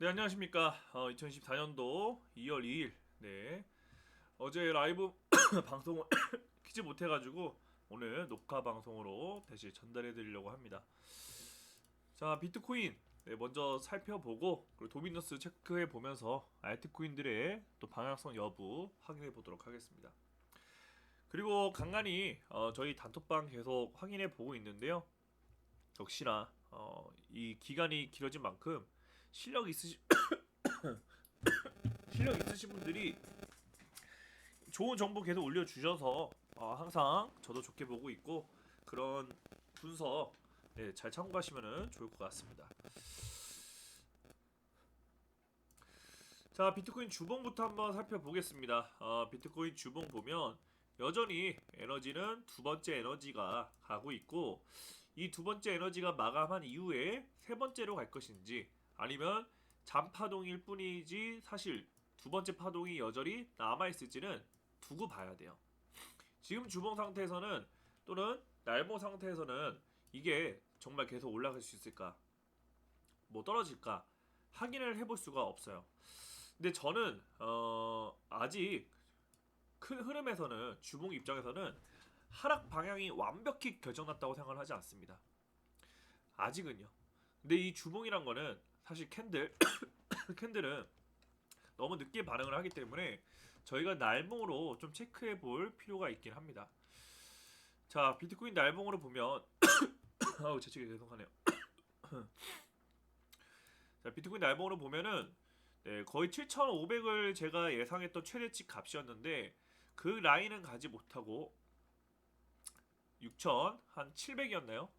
네 안녕하십니까. 어, 2024년도 2월 2일. 네. 어제 라이브 방송을 키지 못해가지고 오늘 녹화 방송으로 다시 전달해 드리려고 합니다. 자 비트코인. 네, 먼저 살펴보고 그리고 도미너스 체크해 보면서 알트코인들의 또 방향성 여부 확인해 보도록 하겠습니다. 그리고 간간히 어, 저희 단톡방 계속 확인해 보고 있는데요. 역시나 어, 이 기간이 길어진 만큼 실력 있으시 실력 있으신 분들이 좋은 정보 계속 올려주셔서 어, 항상 저도 좋게 보고 있고 그런 분석 네, 잘 참고하시면 좋을 것 같습니다. 자 비트코인 주봉부터 한번 살펴보겠습니다. 어, 비트코인 주봉 보면 여전히 에너지는 두 번째 에너지가 가고 있고 이 두 번째 에너지가 마감한 이후에 세 번째로 갈 것인지 아니면 잔파동일 뿐이지 사실 두 번째 파동이 여전히 남아 있을지는 두고 봐야 돼요. 지금 주봉 상태에서는 또는 날봉 상태에서는 이게 정말 계속 올라갈 수 있을까? 뭐 떨어질까? 확인을 해볼 수가 없어요. 근데 저는 어 아직 큰 흐름에서는 주봉 입장에서는 하락 방향이 완벽히 결정났다고 생각을 하지 않습니다. 아직은요. 근데 이 주봉이란 거는 사실 캔들 캔들은 너무 늦게 반응을 하기 때문에 저희가 날봉으로 좀 체크해 볼 필요가 있긴 합니다. 자, 비트코인 날봉으로 보면 아우 재채기 계속하네요. 자, 비트코인 날봉으로 보면은 네, 거의 7,500을 제가 예상했던 최대치 값이었는데 그 라인은 가지 못하고 6,000 한 700이었나요?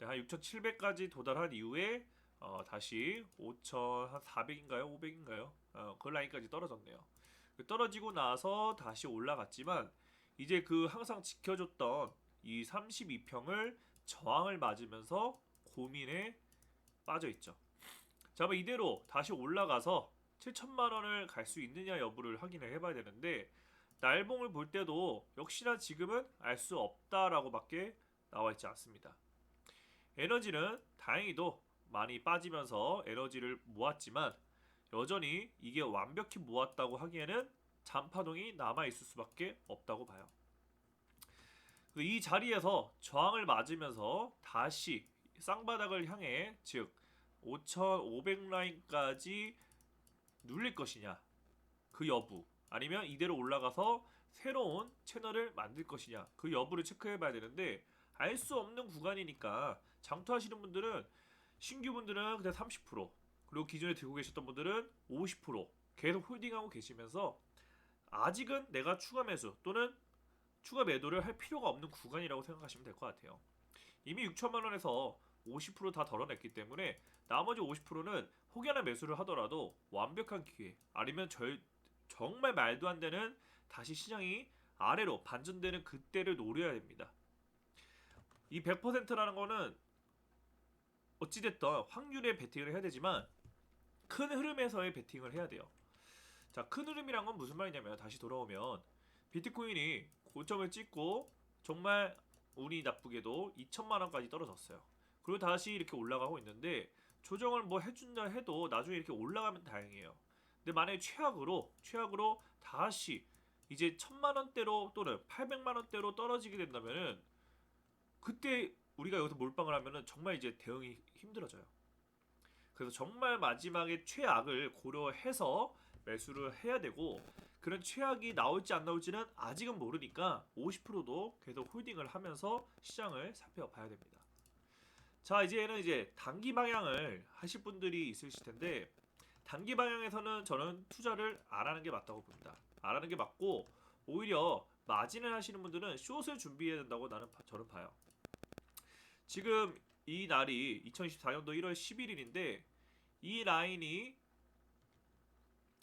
네, 한 6,700까지 도달한 이후에 어, 다시 5,000한 400인가요? 500인가요? 어, 그 라인까지 떨어졌네요. 그 떨어지고 나서 다시 올라갔지만 이제 그 항상 지켜줬던 이 32평을 저항을 맞으면서 고민에 빠져 있죠. 자, 그럼 이대로 다시 올라가서 7천만 원을 갈 수 있느냐 여부를 확인을 해봐야 되는데 날봉을 볼 때도 역시나 지금은 알 수 없다라고밖에 나와 있지 않습니다. 에너지는 다행히도 많이 빠지면서 에너지를 모았지만 여전히 이게 완벽히 모았다고 하기에는 잔파동이 남아 있을 수밖에 없다고 봐요. 이 자리에서 저항을 맞으면서 다시 쌍바닥을 향해 즉 5,500 라인까지 눌릴 것이냐 그 여부 아니면 이대로 올라가서 새로운 채널을 만들 것이냐 그 여부를 체크해 봐야 되는데 알 수 없는 구간이니까 장투하시는 분들은 신규 분들은 그냥 30% 그리고 기존에 들고 계셨던 분들은 50% 계속 홀딩하고 계시면서 아직은 내가 추가 매수 또는 추가 매도를 할 필요가 없는 구간이라고 생각하시면 될 것 같아요. 이미 6천만 원에서 50%다 덜어냈기 때문에 나머지 50%는 혹여나 매수를 하더라도 완벽한 기회 아니면 절, 정말 말도 안 되는 다시 시장이 아래로 반전되는 그때를 노려야 됩니다. 이 100%라는 거는 어찌됐든 확률에 베팅을 해야 되지만 큰 흐름에서의 베팅을 해야 돼요. 자, 큰 흐름이란 건 무슨 말이냐면 다시 돌아오면 비트코인이 고점을 찍고 정말 운이 나쁘게도 2천만 원까지 떨어졌어요. 그리고 다시 이렇게 올라가고 있는데 조정을 뭐 해준다 해도 나중에 이렇게 올라가면 다행이에요. 근데 만약에 최악으로 최악으로 다시 이제 천만 원대로 또는 800만 원대로 떨어지게 된다면은 그때 우리가 여기서 몰빵을 하면은 정말 이제 대응이 힘들어져요. 그래서 정말 마지막에 최악을 고려해서 매수를 해야 되고 그런 최악이 나올지 안 나올지는 아직은 모르니까 50%도 계속 홀딩을 하면서 시장을 살펴봐야 됩니다. 자 이제는 이제 단기 방향을 하실 분들이 있으실 텐데 단기 방향에서는 저는 투자를 안 하는 게 맞다고 봅니다. 안 하는 게 맞고 오히려 마진을 하시는 분들은 숏을 준비해야 된다고 나는 봐- 저는 봐요. 지금 이 날이 2024년도 1월 11일인데 이 라인이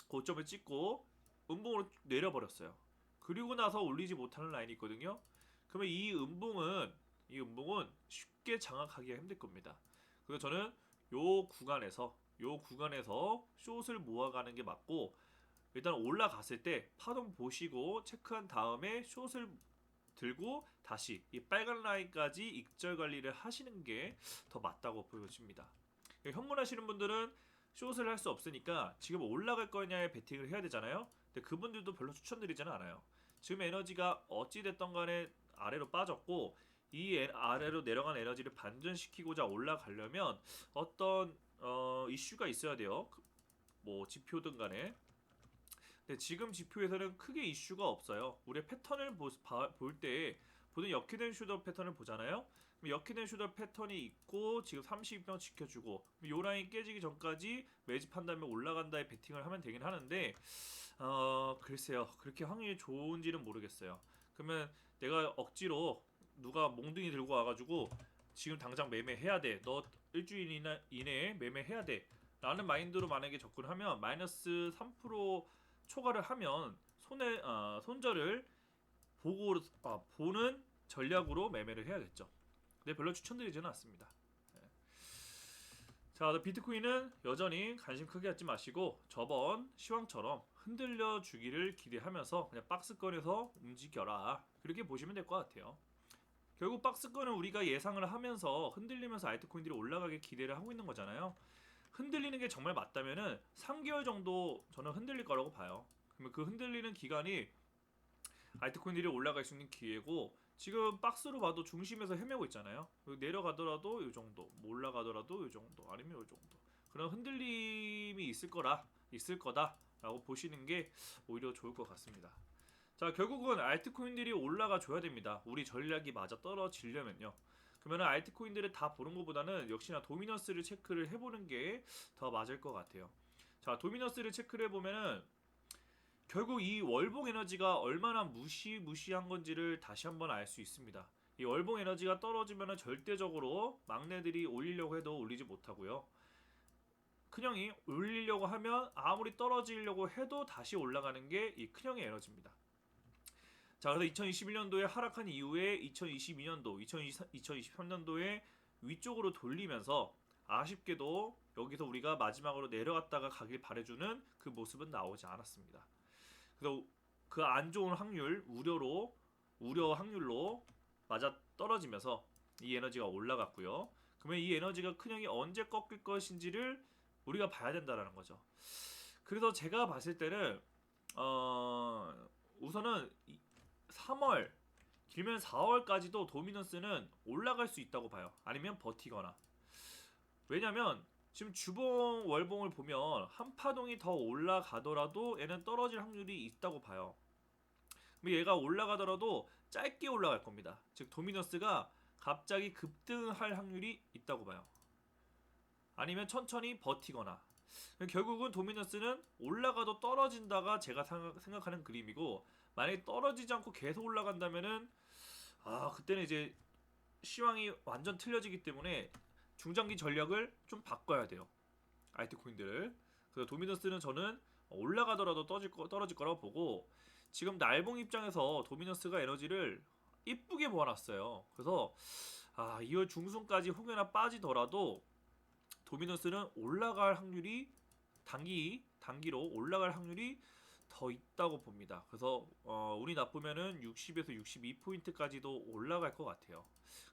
고점을 찍고 음봉으로 내려버렸어요. 그리고 나서 올리지 못하는 라인이 있거든요. 그러면 이 음봉은 이 음봉은 쉽게 장악하기가 힘들 겁니다. 그래서 저는 요 구간에서 요 구간에서 숏을 모아가는 게 맞고 일단 올라갔을 때 파동 보시고 체크한 다음에 숏을 들고 다시 이 빨간 라인까지 익절 관리를 하시는 게 더 맞다고 보여집니다. 현문 하시는 분들은 숏을 할 수 없으니까 지금 올라갈 거냐에 베팅을 해야 되잖아요. 근데 그분들도 별로 추천드리지는 않아요. 지금 에너지가 어찌 됐던 간에 아래로 빠졌고 이 에- 아래로 내려간 에너지를 반전시키고자 올라가려면 어떤 어, 이슈가 있어야 돼요. 그- 뭐 지표든 간에. 근데 지금 지표에서는 크게 이슈가 없어요. 우리 패턴을 볼때 보통 역히된 슈더 패턴을 보잖아요. 역히된 슈더 패턴이 있고 지금 30명 지켜주고 요 라인 깨지기 전까지 매집한 다음에 올라간다에 베팅을 하면 되긴 하는데 어 글쎄요 그렇게 확률이 좋은지는 모르겠어요. 그러면 내가 억지로 누가 몽둥이 들고 와가지고 지금 당장 매매해야 돼. 너 일주일 이나, 이내에 매매해야 돼. 라는 마인드로 만약에 접근하면 마이너스 3% 초과를 하면 손에 아, 손절을 보고 아, 보는 전략으로 매매를 해야겠죠. 근데 별로 추천드리지는 않습니다. 네. 자, 비트코인은 여전히 관심 크게 갖지 마시고 저번 시황처럼 흔들려 주기를 기대하면서 그냥 박스권에서 움직여라. 그렇게 보시면 될 것 같아요. 결국 박스권은 우리가 예상을 하면서 흔들리면서 알트코인들이 올라가게 기대를 하고 있는 거잖아요. 흔들리는 게 정말 맞다면은 3개월 정도 저는 흔들릴 거라고 봐요. 그러면 그 흔들리는 기간이 알트코인들이 올라갈 수 있는 기회고 지금 박스로 봐도 중심에서 헤매고 있잖아요. 내려가더라도 이 정도, 뭐 올라가더라도 이 정도, 아니면 이 정도. 그런 흔들림이 있을 거라, 있을 거다라고 보시는 게 오히려 좋을 것 같습니다. 자, 결국은 알트코인들이 올라가 줘야 됩니다. 우리 전략이 맞아 떨어지려면요. 그러면 알트코인들을 다 보는 것보다는 역시나 도미넌스를 체크를 해보는 게 더 맞을 것 같아요. 자, 도미넌스를 체크를 해보면은 결국 이 월봉 에너지가 얼마나 무시무시한 건지를 다시 한번 알 수 있습니다. 이 월봉 에너지가 떨어지면 절대적으로 막내들이 올리려고 해도 올리지 못하고요. 큰형이 올리려고 하면 아무리 떨어지려고 해도 다시 올라가는 게 이 큰형의 에너지입니다. 자, 그래서 2021년도에 하락한 이후에 2022년도, 2023년도에 위쪽으로 돌리면서 아쉽게도 여기서 우리가 마지막으로 내려갔다가 가길 바래주는 그 모습은 나오지 않았습니다. 그래서 그 안 좋은 확률, 우려로 우려 확률로 맞아 떨어지면서 이 에너지가 올라갔고요. 그러면 이 에너지가 큰형이 언제 꺾일 것인지를 우리가 봐야 된다라는 거죠. 그래서 제가 봤을 때는 어 우선은 3월 길면 4월까지도 도미넌스는 올라갈 수 있다고 봐요. 아니면 버티거나. 왜냐면 지금 주봉 월봉을 보면 한 파동이 더 올라가더라도 얘는 떨어질 확률이 있다고 봐요. 얘가 올라가더라도 짧게 올라갈 겁니다. 즉 도미넌스가 갑자기 급등할 확률이 있다고 봐요. 아니면 천천히 버티거나. 결국은 도미넌스는 올라가도 떨어진다가 제가 생각하는 그림이고 만약에 떨어지지 않고 계속 올라간다면은 아 그때는 이제 시황이 완전 틀려지기 때문에 중장기 전략을 좀 바꿔야 돼요. 알트코인들을. 그래서 도미넌스는 저는 올라가더라도 떨어질, 거, 떨어질 거라고 보고 지금 날봉 입장에서 도미넌스가 에너지를 이쁘게 모아놨어요. 그래서 아 2월 중순까지 혹여나 빠지더라도 도미넌스는 올라갈 확률이 단기 단기로 올라갈 확률이 더 있다고 봅니다. 그래서 어, 운이 나쁘면은 60에서 62 포인트까지도 올라갈 것 같아요.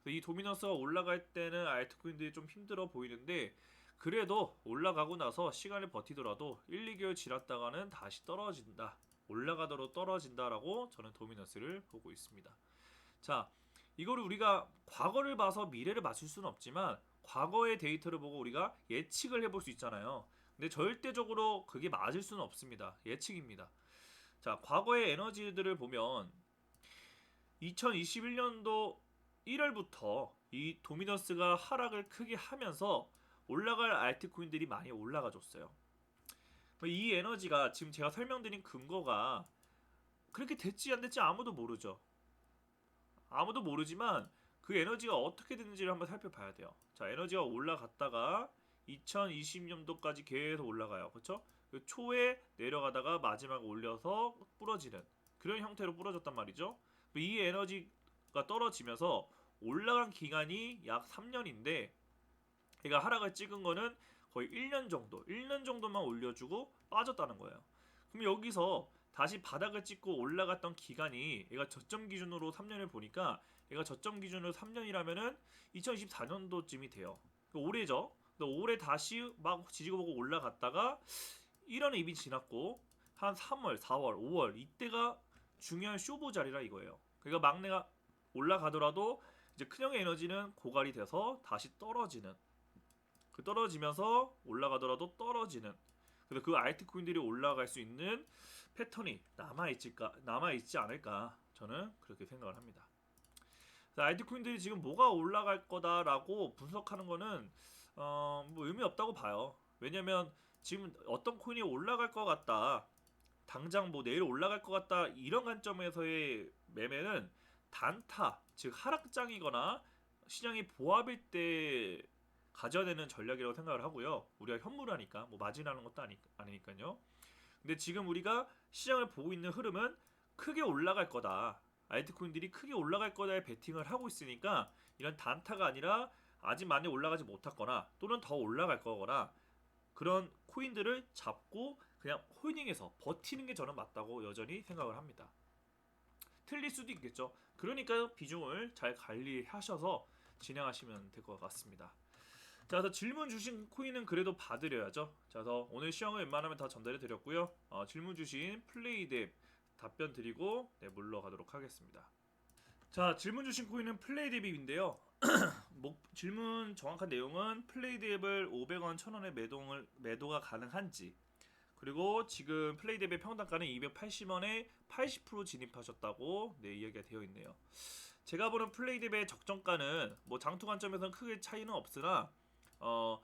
이 도미넌스가 올라갈 때는 알트코인들이 좀 힘들어 보이는데 그래도 올라가고 나서 시간을 버티더라도 1, 2개월 지났다가는 다시 떨어진다. 올라가도록 떨어진다라고 저는 도미넌스를 보고 있습니다. 자, 이거를 우리가 과거를 봐서 미래를 맞출 수는 없지만 과거의 데이터를 보고 우리가 예측을 해볼 수 있잖아요. 근데 절대적으로 그게 맞을 수는 없습니다. 예측입니다. 자, 과거의 에너지들을 보면 2021년도 1월부터 이 도미넌스가 하락을 크게 하면서 올라갈 알트코인들이 많이 올라가 줬어요. 이 에너지가 지금 제가 설명드린 근거가 그렇게 됐지 안 됐지 아무도 모르죠. 아무도 모르지만 그 에너지가 어떻게 됐는지를 한번 살펴봐야 돼요. 자, 에너지가 올라갔다가 2020년도까지 계속 올라가요. 그렇죠? 초에 내려가다가 마지막에 올려서 부러지는 그런 형태로 부러졌단 말이죠. 이 에너지가 떨어지면서 올라간 기간이 약 3년인데 얘가 하락을 찍은 거는 거의 1년 정도, 1년 정도만 올려주고 빠졌다는 거예요. 그럼 여기서 다시 바닥을 찍고 올라갔던 기간이 얘가 저점 기준으로 3년을 보니까 얘가 저점 기준으로 3년이라면은 2024년도쯤이 돼요. 올해죠. 올해 다시 막 지지고 보고 올라갔다가 1원 입이 지났고 한 3월, 4월, 5월 이때가 중요한 쇼부 자리라 이거예요. 그러니까 막내가 올라가더라도 이제 큰형의 에너지는 고갈이 돼서 다시 떨어지는 그 떨어지면서 올라가더라도 떨어지는 그래서 그 알트코인들이 올라갈 수 있는 패턴이 남아 있을까 남아 있지 않을까 저는 그렇게 생각을 합니다. 알트코인들이 지금 뭐가 올라갈 거다라고 분석하는 거는 어, 뭐 의미 없다고 봐요. 왜냐면 지금 어떤 코인이 올라갈 것 같다. 당장 뭐 내일 올라갈 것 같다. 이런 관점에서의 매매는 단타, 즉 하락장이거나 시장이 보합일 때 가져야 되는 전략이라고 생각을 하고요. 우리가 현물하니까 뭐 마진하는 것도 아니, 아니니까요. 근데 지금 우리가 시장을 보고 있는 흐름은 크게 올라갈 거다. 알트코인들이 크게 올라갈 거다에 베팅을 하고 있으니까 이런 단타가 아니라 아직 많이 올라가지 못했거나 또는 더 올라갈 거거나 그런 코인들을 잡고 그냥 홀딩해서 버티는 게 저는 맞다고 여전히 생각을 합니다. 틀릴 수도 있겠죠. 그러니까 비중을 잘 관리하셔서 진행하시면 될 것 같습니다. 자, 그래서 질문 주신 코인은 그래도 봐드려야죠. 자, 그래서 오늘 시황을 웬만하면 다 전달해 드렸고요. 어, 질문 주신 플레이뎁 답변 드리고 네, 물러가도록 하겠습니다. 자, 질문 주신 코인은 플레이뎁인데요. 목, 질문 정확한 내용은 플레이뎁을 500원, 1000원에 매동을 매도가 가능한지 그리고 지금 플레이뎁의 평단가는 280원에 80% 진입하셨다고 네, 이야기가 되어 있네요. 제가 보는 플레이뎁의 적정가는 뭐 장투 관점에서는 크게 차이는 없으나 어,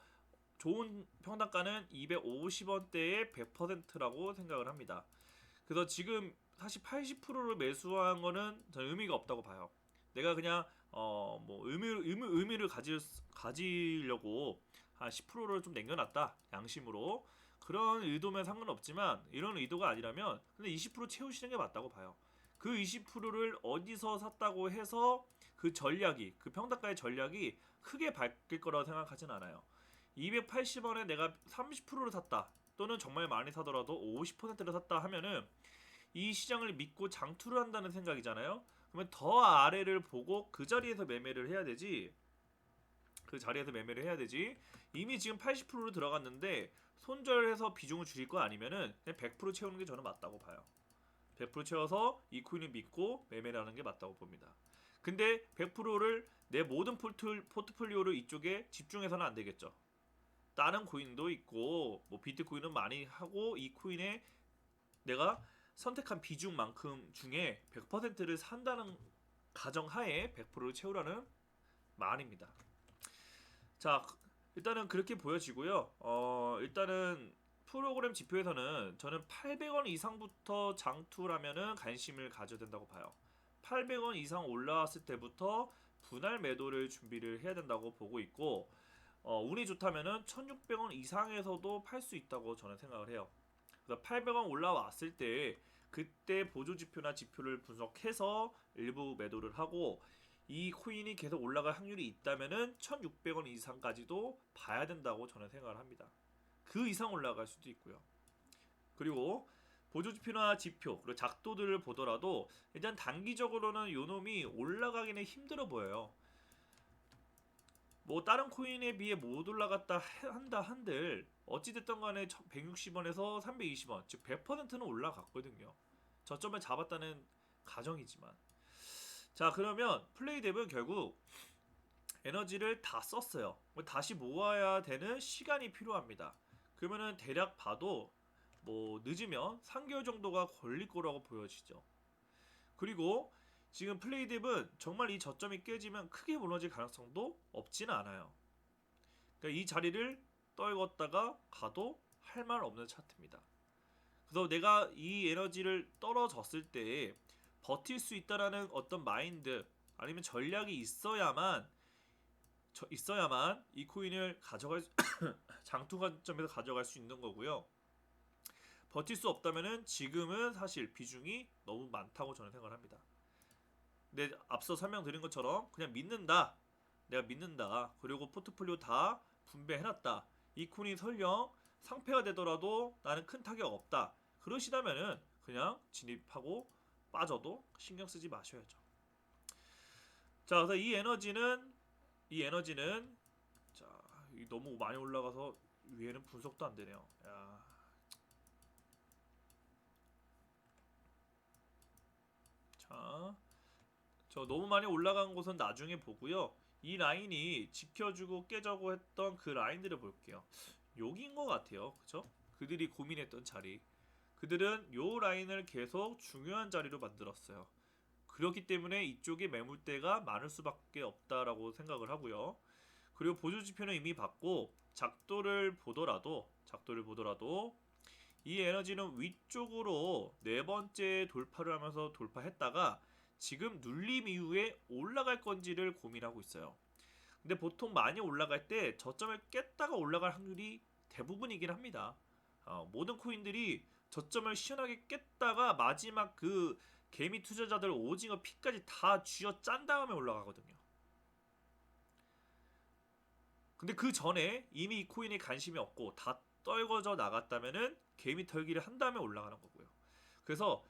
좋은 평단가는 250원대의 100%라고 생각을 합니다. 그래서 지금 사실 80%를 매수한 거는 저는 의미가 없다고 봐요. 내가 그냥 어 뭐 의미, 의미 의미를 가질 가지려고 한 10%를 좀 남겨놨다 양심으로 그런 의도면 상관없지만 이런 의도가 아니라면 근데 20% 채우시는 게 맞다고 봐요. 그 20%를 어디서 샀다고 해서 그 전략이 그 평단가의 전략이 크게 바뀔 거라고 생각하진 않아요. 280원에 내가 30%를 샀다 또는 정말 많이 사더라도 50%를 샀다 하면은 이 시장을 믿고 장투를 한다는 생각이잖아요. 그러면 더 아래를 보고 그 자리에서 매매를 해야 되지. 그 자리에서 매매를 해야 되지. 이미 지금 80%로 들어갔는데 손절해서 비중을 줄일 거 아니면은 그냥 100% 채우는 게 저는 맞다고 봐요. 100% 채워서 이 코인을 믿고 매매를 하는 게 맞다고 봅니다. 근데 100%를 내 모든 포트, 포트폴리오를 이쪽에 집중해서는 안 되겠죠. 다른 코인도 있고 뭐 비트코인은 많이 하고 이 코인에 내가 선택한 비중만큼 중에 100%를 산다는 가정하에 100%를 채우라는 말입니다. 자, 일단은 그렇게 보여지고요. 어, 일단은 프로그램 지표에서는 저는 800원 이상부터 장투라면은 관심을 가져야 된다고 봐요. 800원 이상 올라왔을 때부터 분할 매도를 준비를 해야 된다고 보고 있고 어, 운이 좋다면은 1600원 이상에서도 팔 수 있다고 저는 생각을 해요. 그래서 800원 올라왔을 때 그때 보조 지표나 지표를 분석해서 일부 매도를 하고 이 코인이 계속 올라갈 확률이 있다면은 1600원 이상까지도 봐야 된다고 저는 생각을 합니다. 그 이상 올라갈 수도 있고요. 그리고 보조 지표나 지표 그리고 작도들을 보더라도 일단 단기적으로는 요 놈이 올라가기는 힘들어 보여요. 뭐 다른 코인에 비해 못 올라갔다 한다 한들 어찌됐든 간에 160원에서 320원 즉 100%는 올라갔거든요. 저점을 잡았다는 가정이지만. 자 그러면 플레이뎁은 결국 에너지를 다 썼어요. 뭐 다시 모아야 되는 시간이 필요합니다. 그러면은 대략 봐도 뭐 늦으면 3개월 정도가 걸릴 거라고 보여지죠. 그리고 지금 플레이뎁은 정말 이 저점이 깨지면 크게 무너질 가능성도 없지는 않아요. 그러니까 이 자리를 떨궜다가 가도 할 말 없는 차트입니다. 그래서 내가 이 에너지를 떨어졌을 때 버틸 수 있다라는 어떤 마인드 아니면 전략이 있어야만 저, 있어야만 이 코인을 가져갈 장투 관점에서 가져갈 수 있는 거고요. 버틸 수 없다면은 지금은 사실 비중이 너무 많다고 저는 생각을 합니다. 내 앞서 설명드린 것처럼 그냥 믿는다. 내가 믿는다. 그리고 포트폴리오 다 분배해놨다. 이 코인이 설령 상패가 되더라도 나는 큰 타격 없다. 그러시다면은 그냥 진입하고 빠져도 신경 쓰지 마셔야죠. 자, 그래서 이 에너지는 이 에너지는 자이 너무 많이 올라가서 위에는 분석도 안 되네요. 야. 자, 저 너무 많이 올라간 곳은 나중에 보고요. 이 라인이 지켜주고 깨자고 했던 그 라인들을 볼게요. 여기인 것 같아요. 그쵸? 그들이 고민했던 자리. 그들은 요 라인을 계속 중요한 자리로 만들었어요. 그렇기 때문에 이쪽에 매물대가 많을 수밖에 없다라고 생각을 하고요. 그리고 보조 지표는 이미 받고 작도를 보더라도 작도를 보더라도 이 에너지는 위쪽으로 네 번째 돌파를 하면서 돌파했다가 지금 눌림 이후에 올라갈 건지를 고민하고 있어요. 근데 보통 많이 올라갈 때 저점을 깼다가 올라갈 확률이 대부분이긴 합니다. 어, 모든 코인들이 저점을 시원하게 깼다가 마지막 그 개미 투자자들 오징어 피까지 다 쥐어 짠 다음에 올라가거든요. 근데 그 전에 이미 이 코인에 관심이 없고 다 떨궈져 나갔다면은 개미 털기를 한 다음에 올라가는 거고요. 그래서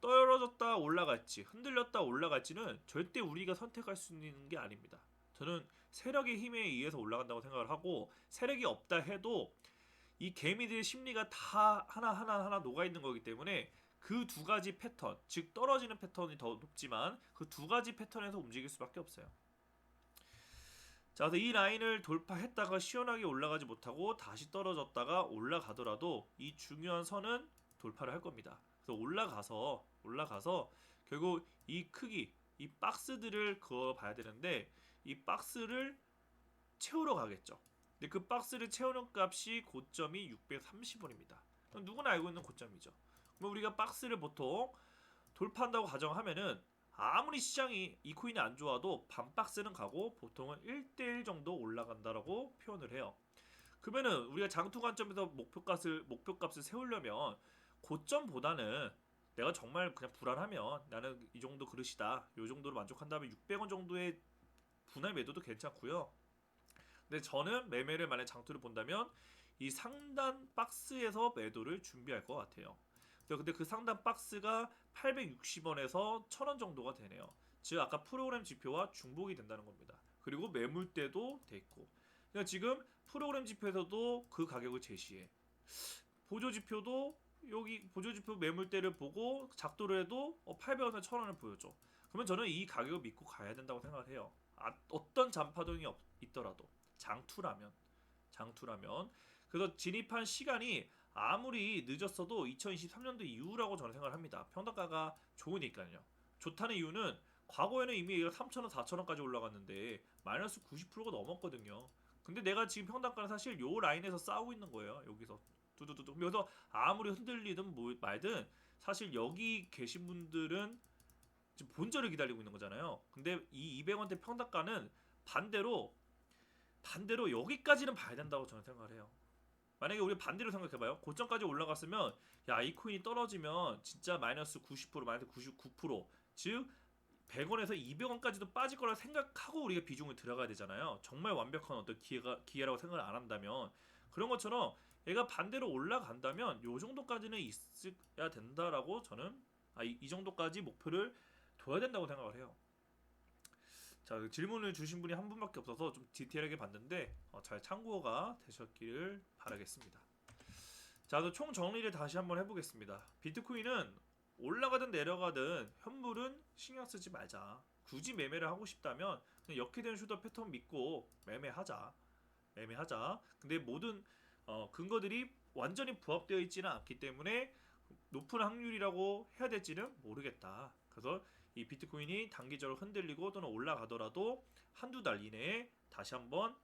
떨어졌다 올라갈지 흔들렸다 올라갈지는 절대 우리가 선택할 수 있는 게 아닙니다. 저는 세력의 힘에 의해서 올라간다고 생각을 하고 세력이 없다 해도 이 개미들의 심리가 다 하나 하나 녹아 있는 거기 때문에 그 두 가지 패턴, 즉 떨어지는 패턴이 더 높지만 그 두 가지 패턴에서 움직일 수밖에 없어요. 자, 이 라인을 돌파했다가 시원하게 올라가지 못하고 다시 떨어졌다가 올라가더라도 이 중요한 선은 돌파를 할 겁니다. 그래서 올라가서 올라가서 결국 이 크기, 이 박스들을 그어 봐야 되는데 이 박스를 채우러 가겠죠. 근데 그 박스를 채우는 값이 고점이 630원입니다. 누구나 알고 있는 고점이죠. 그럼 우리가 박스를 보통 돌파한다고 가정하면은 아무리 시장이 이 코인이 안 좋아도 반 박스는 가고 보통은 1대1 정도 올라간다라고 표현을 해요. 그러면은 우리가 장투 관점에서 목표값을 목표값을 세우려면 고점보다는 내가 정말 그냥 불안하면 나는 이 정도 그릇이다. 요 정도로 만족한다면 600원 정도의 분할 매도도 괜찮고요. 근데 저는 매매를 만약 장투를 본다면 이 상단 박스에서 매도를 준비할 것 같아요. 근데 그 상단 박스가 860원에서 1000원 정도가 되네요. 즉 아까 프로그램 지표와 중복이 된다는 겁니다. 그리고 매물대도 돼 있고. 그러니까 지금 프로그램 지표에서도 그 가격을 제시해. 보조 지표도 여기 보조 지표 매물대를 보고 작도를 해도 800원에 1000원을 보여줘. 그러면 저는 이 가격을 믿고 가야 된다고 생각을 해요. 아, 어떤 잔파동이 없, 있더라도 장투라면 장투라면 그래서 진입한 시간이 아무리 늦었어도 2023년도 이후라고 저는 생각을 합니다. 평단가가 좋으니까요. 좋다는 이유는 과거에는 이미 얘가 3,000원, 4,000원까지 올라갔는데 마이너스 90%가 넘었거든요. 근데 내가 지금 평단가는 사실 요 라인에서 싸우고 있는 거예요. 여기서 두두두두. 그래서 아무리 흔들리든 뭐 말든 사실 여기 계신 분들은 지금 본절을 기다리고 있는 거잖아요. 근데 이 200원대 평단가는 반대로 반대로 여기까지는 봐야 된다고 저는 생각을 해요. 만약에 우리 반대로 생각해봐요. 고점까지 올라갔으면 야 이 코인이 떨어지면 진짜 마이너스 90% 마이너스 99%즉 100원에서 200원까지도 빠질 거라 생각하고 우리가 비중을 들어가야 되잖아요. 정말 완벽한 어떤 기회가 기회라고 생각을 안 한다면 그런 것처럼 얘가 반대로 올라간다면 요 정도까지는 있어야 된다라고 저는 아, 이, 이 정도까지 목표를 둬야 된다고 생각을 해요. 자, 그 질문을 주신 분이 한 분밖에 없어서 좀 디테일하게 봤는데 어, 잘 참고가 되셨기를 바라겠습니다. 자, 그총 정리를 다시 한번 해보겠습니다. 비트코인은 올라가든 내려가든 현물은 신경 쓰지 말자. 굳이 매매를 하고 싶다면 그냥 역회된 슈더 패턴 믿고 매매하자. 매매하자. 근데 모든 어, 근거들이 완전히 부합되어 있지는 않기 때문에 높은 확률이라고 해야 될지는 모르겠다. 그래서 이 비트코인이 단기적으로 흔들리고 또는 올라가더라도 한두 달 이내에 다시 한번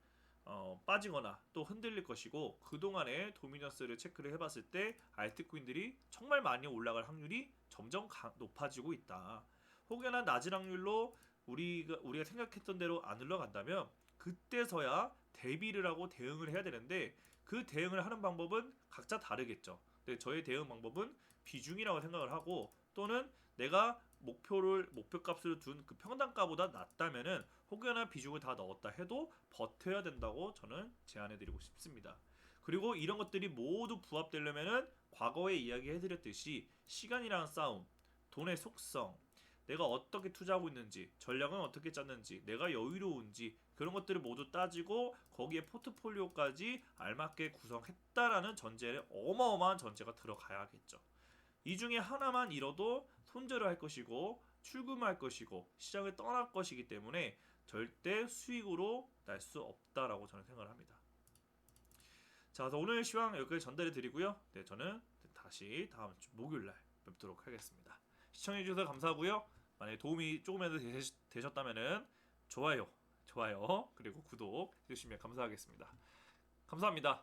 어, 빠지거나 또 흔들릴 것이고 그동안의 도미넌스를 체크를 해봤을 때 알트코인들이 정말 많이 올라갈 확률이 점점 가- 높아지고 있다. 혹여나 낮은 확률로 우리가 우리가 생각했던 대로 안 흘러간다면 그때서야 대비를 하고 대응을 해야 되는데 그 대응을 하는 방법은 각자 다르겠죠. 근데 저의 대응 방법은 비중이라고 생각을 하고 또는 내가 목표를 목표값을 둔 그 평단가보다 낮다면은 혹여나 비중을 다 넣었다 해도 버텨야 된다고 저는 제안해드리고 싶습니다. 그리고 이런 것들이 모두 부합되려면은 과거에 이야기해드렸듯이 시간이라는 싸움, 돈의 속성, 내가 어떻게 투자하고 있는지, 전략은 어떻게 짰는지, 내가 여유로운지 그런 것들을 모두 따지고 거기에 포트폴리오까지 알맞게 구성했다라는 전제에 어마어마한 전제가 들어가야겠죠. 이 중에 하나만 잃어도 손절을 할 것이고 출금할 것이고 시장을 떠날 것이기 때문에 절대 수익으로 날 수 없다라고 저는 생각을 합니다. 자, 오늘 시황 여기까지 전달해 드리고요. 네, 저는 다시 다음 주 목요일 날 뵙도록 하겠습니다. 시청해 주셔서 감사하고요. 만약에 도움이 조금이라도 되셨다면은 좋아요, 좋아요 그리고 구독 해주시면 감사하겠습니다. 감사합니다.